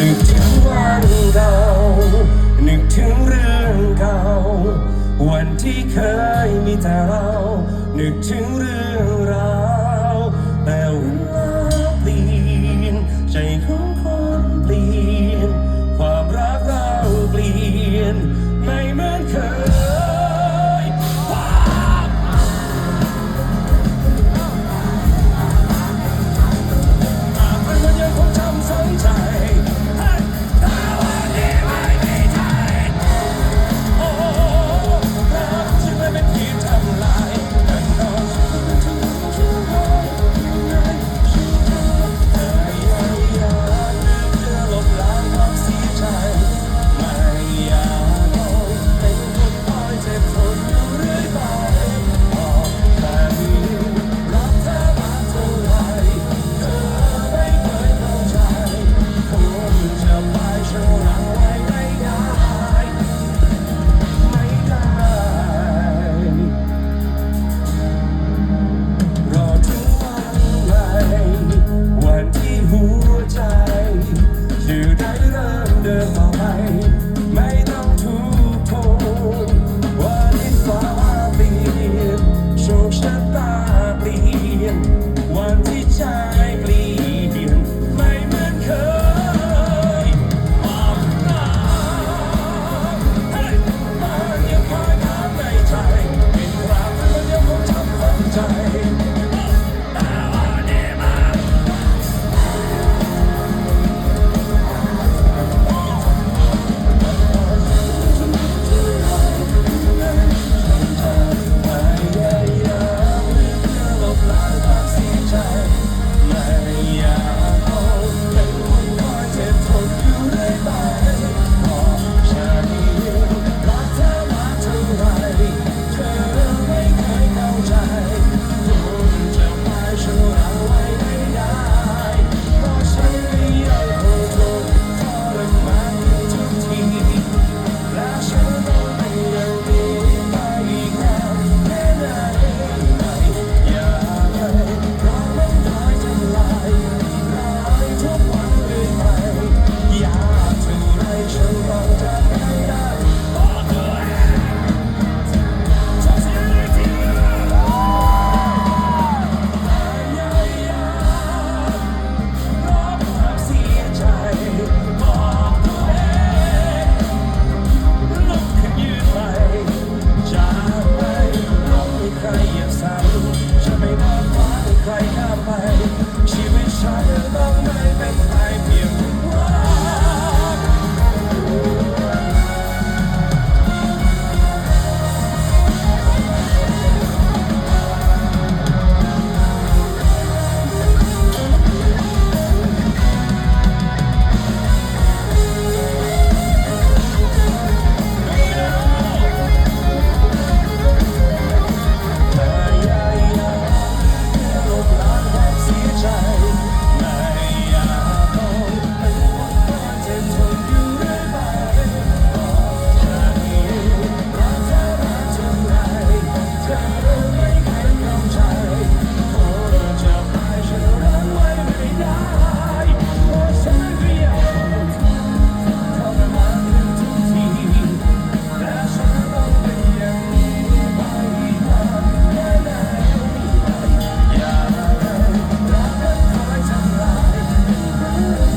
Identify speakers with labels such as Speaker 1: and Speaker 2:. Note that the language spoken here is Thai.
Speaker 1: นึกถึงวันเก่านึกถึงเรื่องเก่าวันที่เคยมีแต่เรา นึกถึงเรื่อง